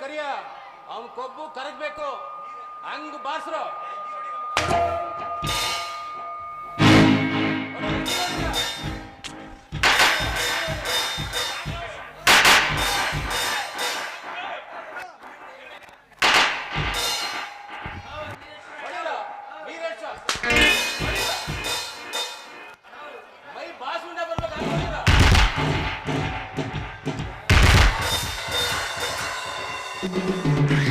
ಕರಿಯ. ಅವನ್ ಕೊಬ್ಬು ಕರಗ್ಬೇಕು. ಹಂಗ್ ಬಾರ್ಸ್ರು. ಮಾತಿನಲ್ಲಿ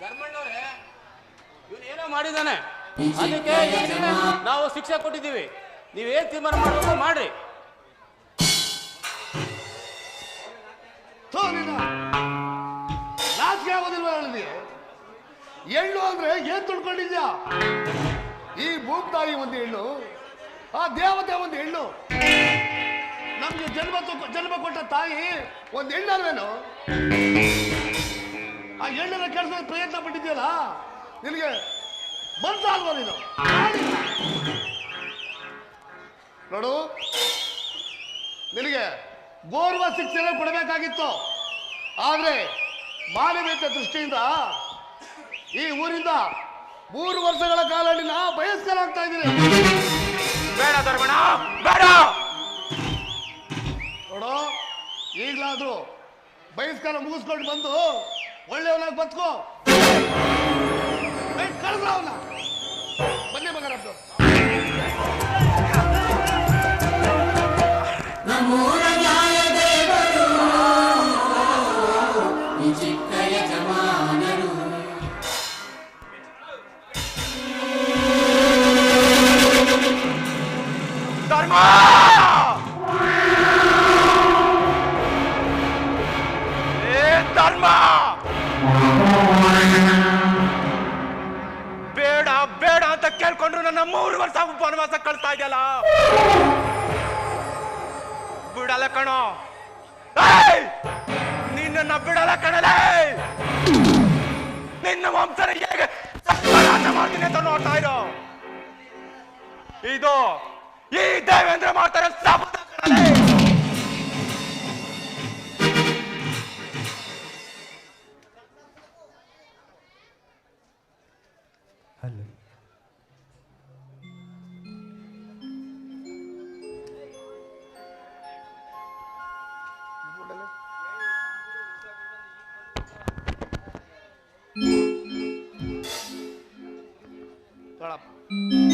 ಧರ್ಮಣ್ಣವ್ರೆ ಇವನು ಏನೋ ಮಾಡಿದಾನೆ. ಅದಕ್ಕೆ ನಾವು ಶಿಕ್ಷೆ ಕೊಟ್ಟಿದ್ದೀವಿ. ನೀವೇನು ತೀರ್ಮಾನ ಮಾಡಬೇಕು ಮಾಡ್ರಿ. ನಾಚಿಕೆ ಆಗೋದಿಲ್ವ ಹೆಣ್ಣು ಅಂದ್ರೆ ಏನ್ ತಿಳ್ಕೊಂಡಿದ್ಯಾ ಈ ಭೂತಾಯಿ ಒಂದು ಹೆಣ್ಣು ಆ ದೇವತೆ ಒಂದು ಹೆಣ್ಣು ನಮ್ಗೆ ಜನ್ಮ ಜನ್ಮ ಕೊಟ್ಟ ತಾಯಿ ಒಂದು ಹೆಣ್ಣಲ್ವೇನು ಆ ಹೆಣ್ಣನ್ನ ಕೆಲಸ ಪ್ರಯತ್ನ ಪಟ್ಟಿದ್ಯಲ್ಲ ನಿನಗೆ ಮನ್ಸಾಲ್ವ ನೀನು? ನೋಡು ನಿನಗೆ ಗೋರ್ವ ಶಿಕ್ಷಣ ಕೊಡಬೇಕಾಗಿತ್ತು. ಆದ್ರೆ ಮಾನವೀಯತೆ ದೃಷ್ಟಿಯಿಂದ ಈ ಊರಿಂದ ಮೂರು ವರ್ಷಗಳ ಕಾಲ ನಿನ್ನ ಬಯಸ್ಕರಾಗ್ತಾ ಇದ್ದೀನಿ. ಬೇಡ ಧರ್ಮಣ ಬೇಡ! ನೋಡು ಈಗಲಾದ್ರೂ ಬಯಸ್ಕಾರ ಮುಗಿಸ್ಕೊಂಡು ಬಂದು ಬದುಕೋ ಕಳೆದ್ರ ಅವನ. ಬನ್ನಿ ಬಂಗಾರಪ್ಪ ನಮ್ಮೂರ ನ್ಯಾಯ ದೇವರು ವಿಚಿತ್ರ ಯಜಮಾನರು ಧರ್ಮ! ನನ್ನ ಮೂರು ವರ್ಷ ವನವಾಸ ಕಳ್ತಾ ಇದೆಯಲ್ಲ? ಬಿಡಲ್ಲ ಕಣೋ. ನಿನ್ನ ಬಿಡಲ್ಲ ಕಣಲೇ ನಿನ್ನ ವಂಶನ ಹೇಗೆ ಮಾಡ್ತೀನಿ ಅಂತ ನೋಡ್ತಾ ಇರೋ? ಇದು ಈ ದೇವೇಂದ್ರ ಮಾಡ್ತಾರೆ ಶಪಥ ಕಣಲೇ.